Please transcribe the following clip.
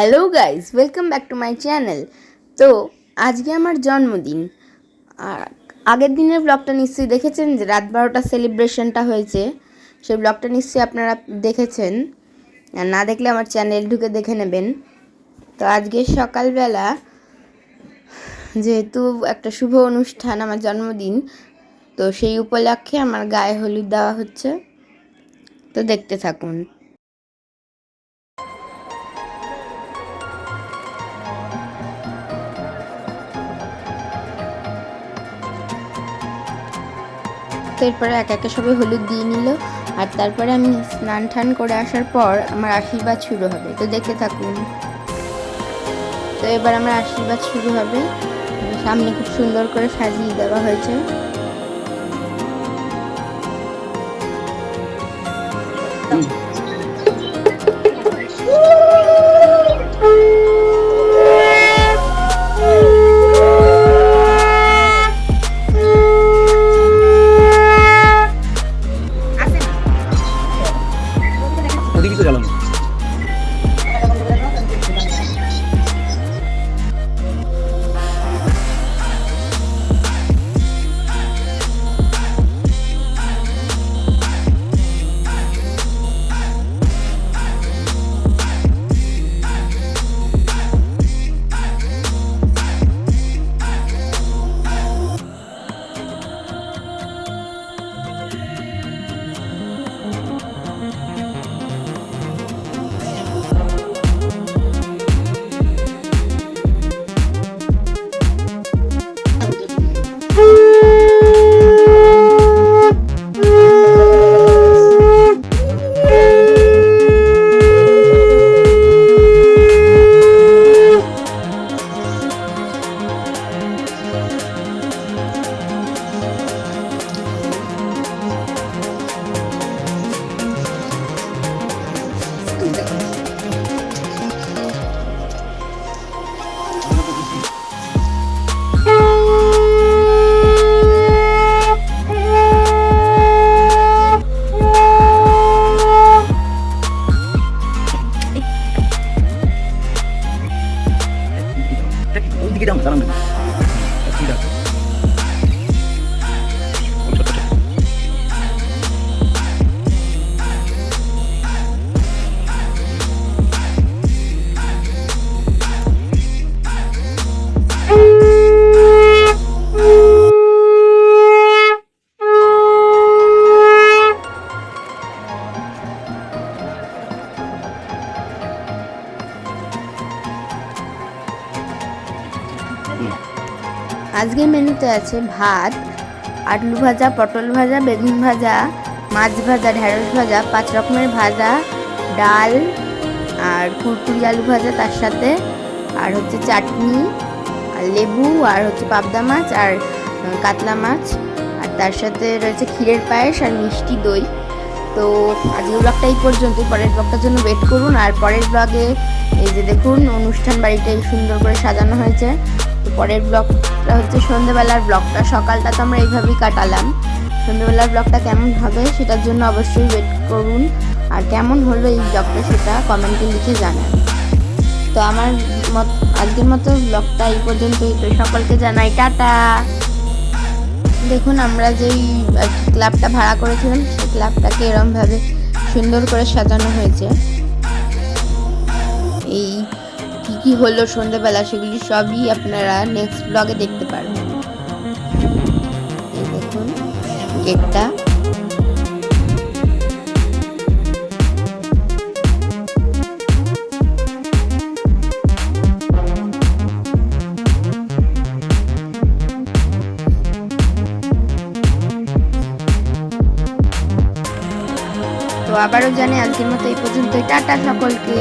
Hello guys welcome back to my channel তো আজকে আমার জন্মদিন। আগের দিনের ব্লগটা নিশ্চয়ই দেখেছেন যে রাত বারোটা সেলিব্রেশনটা হয়েছে। সেই ব্লগটা নিশ্চয়ই আপনারা দেখেছেন। আর না দেখলে আমার চ্যানেল ঢুকে দেখে নেবেন। তো আজকে সকালবেলা যেহেতু একটা শুভ অনুষ্ঠান আমার জন্মদিন, তো সেই উপলক্ষে আমার গায়ে হলুদ দেওয়া হচ্ছে। তো দেখতে থাকুন। তো এরপরে এক একে সবাই হলুদ দিয়ে নিল। আর তারপরে আমি স্নান টান করে আসার পর আমার আশীর্বাদ শুরু হবে। তো দেখে থাকুন। তো এবার আমার আশীর্বাদ শুরু হবে। সামনে খুব সুন্দর করে সাজিয়ে দেওয়া হয়েছে। ওদিকে তো 看见了吗？দাঁড়ান না আজকের মেনুতে আছে ভাত, আলু ভাজা, পটল ভাজা, বেগুন ভাজা, মাছ ভাজা, ঢেঁড়স ভাজা, পাঁচ রকমের ভাজা, ডাল আর কুরকুরি আলু ভাজা তার সাথে, আর হচ্ছে চাটনি, আর লেবু, আর হচ্ছে পাবদা মাছ, আর কাতলা মাছ, আর তার সাথে রয়েছে ক্ষীরের পায়েস আর মিষ্টি দই। তো আজকের ব্লগটা এই পর্যন্ত পরের ব্লগটার জন্য ওয়েট করুন, আর পরের ব্লগে এই যে দেখুন, অনুষ্ঠান বাড়িটা সুন্দর করে সাজানো হয়েছে। তো পরের ব্লগটা হচ্ছে সন্ধ্যেবেলার ব্লগটা সকালটা তো আমরা এইভাবেই কাটালাম। সন্ধ্যেবেলার ব্লগটা কেমন হবে সেটার জন্য অবশ্যই ওয়েট করুন। আর কেমন হলো এই ব্লগটা সেটা কমেন্টে লিখে জানান। তো আমার মত, আজকের মতো ব্লগটা এই পর্যন্তই। তো সকলকে জানাই টাটা। দেখুন আমরা যেই ক্লাবটা ভাড়া করেছিলাম, সেই ক্লাবটাকে এরমভাবে সুন্দর করে সাজানো হয়েছে। এই কি কি হলো সন্ধ্যেবেলা সেগুলি সবই আপনারা নেক্সট ব্লগে দেখতে পারবেন। দেখুন গেটটা তো আবারও জানে আজকের মতো এই পর্যন্তই। টাটা সকলকে।